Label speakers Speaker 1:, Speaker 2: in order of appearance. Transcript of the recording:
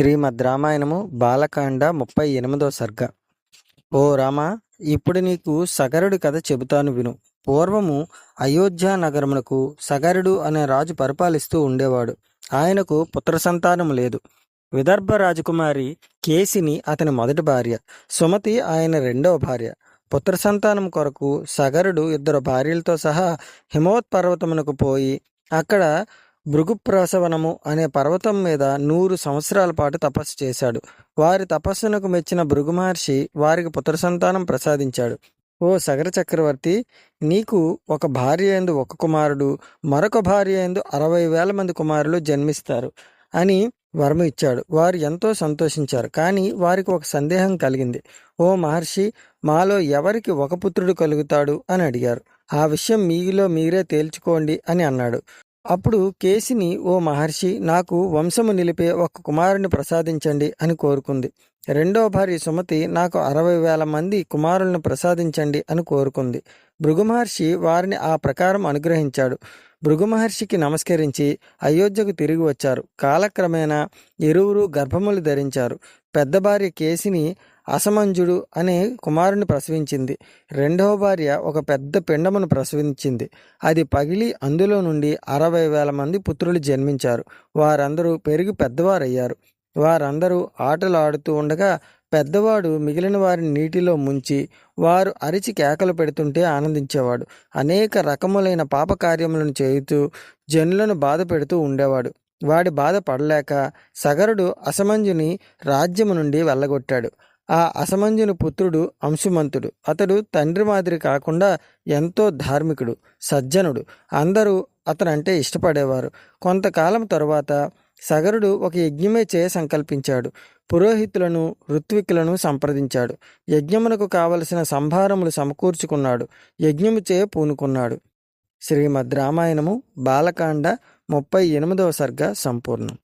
Speaker 1: శ్రీమద్ రామాయణము బాలకాండ ముప్పై ఎనిమిదో సర్గ. ఓ రామ ఇప్పుడు నీకు సగరుడి కథ చెబుతాను విను. పూర్వము అయోధ్య నగరమునకు సగరుడు అనే రాజు పరిపాలిస్తూ ఉండేవాడు. ఆయనకు పుత్ర సంతానం లేదు. విదర్భ రాజకుమారి కేసిని అతని మొదటి భార్య సుమతి ఆయన రెండవ భార్య. పుత్ర సంతానం కొరకు సగరుడు ఇద్దరు భార్యలతో సహా హిమోత్పర్వతమునకు పోయి అక్కడ భృగుప్రసవనము అనే పర్వతం మీద నూరు సంవత్సరాల పాటు తపస్సు చేశాడు. వారి తపస్సునకు మెచ్చిన భృగు మహర్షి వారికి పుత్ర సంతానం ప్రసాదించాడు. ఓ సగర చక్రవర్తి నీకు ఒక భార్య ఎందు ఒక కుమారుడు మరొక భార్య ఎందు అరవై వేల మంది కుమారులు జన్మిస్తారు అని వరము ఇచ్చాడు. వారు ఎంతో సంతోషించారు. కానీ వారికి ఒక సందేహం కలిగింది. ఓ మహర్షి మాలో ఎవరికి ఒక పుత్రుడు కలుగుతాడు అని అడిగారు. ఆ విషయం మీలో మీరే తేల్చుకోండి అని అన్నాడు. అప్పుడు కేసిని ఓ మహర్షి నాకు వంశము నిలిపే ఒక కుమారుని ప్రసాదించండి అని కోరుకుంది. రెండవ భార్య సుమతి నాకు అరవై వేల మంది కుమారులను ప్రసాదించండి అని కోరుకుంది. భృగు మహర్షి వారిని ఆ ప్రకారం అనుగ్రహించాడు. భృగు మహర్షికి నమస్కరించి అయోధ్యకు తిరిగి వచ్చారు. కాలక్రమేణా ఇరువురు గర్భములు ధరించారు. పెద్ద భార్య కేసిని అసమంజుడు అనే కుమారుని ప్రసవించింది. రెండవ భార్య ఒక పెద్ద పిండమును ప్రసవించింది. అది పగిలి అందులో నుండి అరవై వేల మంది పుత్రులు జన్మించారు. వారందరూ పెరిగి పెద్దవారయ్యారు. వారందరూ ఆటలు ఆడుతూ ఉండగా పెద్దవాడు మిగిలిన వారిని నీటిలో ముంచి వారు అరిచి కేకలు పెడుతుంటే ఆనందించేవాడు. అనేక రకములైన పాపకార్యములను చేయుతూ జనులను బాధ పెడుతూ ఉండేవాడు. వాడి బాధ పడలేక సగరుడు అసమంజుని రాజ్యము నుండి వెళ్ళగొట్టాడు. ఆ అసమంజుని పుత్రుడు అంశుమంతుడు. అతడు తండ్రి మాదిరి కాకుండా ఎంతో ధార్మికుడు సజ్జనుడు. అందరూ అతనంటే ఇష్టపడేవారు. కొంతకాలం తరువాత సగరుడు ఒక యజ్ఞమే చేయ సంకల్పించాడు. పురోహితులను ఋత్వికులను సంప్రదించాడు. యజ్ఞమునకు కావలసిన సంభారములు సమకూర్చుకున్నాడు. యజ్ఞము చేయ పూనుకున్నాడు. శ్రీమద్ రామాయణము బాలకాండ ముప్పై ఎనిమిదవ సర్గ సంపూర్ణం.